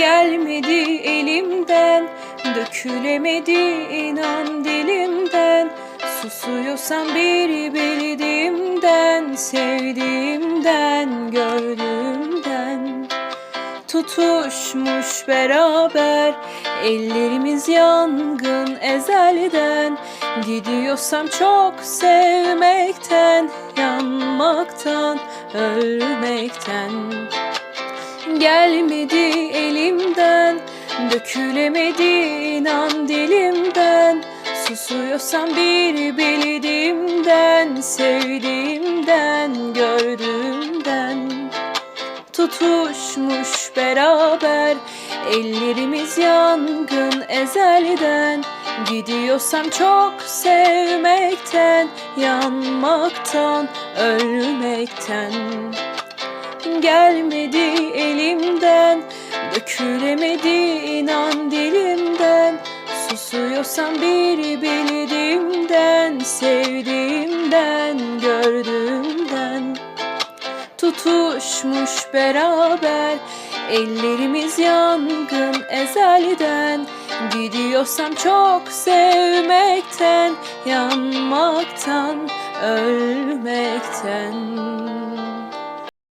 Gelmedi elimden Dökülemedi inan dilimden. Susuyorsam bir bildiğimden Sevdiğimden gördüğümden Tutuşmuş beraber Ellerimiz yangın ezelden. Gidiyorsam çok sevmekten Yanmaktan, ölmekten Gelmedi elimden Dökülemedi inan dilimden. Susuyorsam bir bildiğimden Sevdiğimden, gördüğümden. Tutuşmuş beraber Ellerimiz yangın ezelden. Gidiyorsam çok sevmekten Yanmaktan, ölmekten Gelmedi elimden Dökülemedi inan dilimden. Susuyorsam bir bildiğimden Sevdiğimden, gördüğümden. Tutuşmuş beraber Ellerimiz yangın ezelden Gidiyorsam çok sevmekten Yanmaktan, ölmekten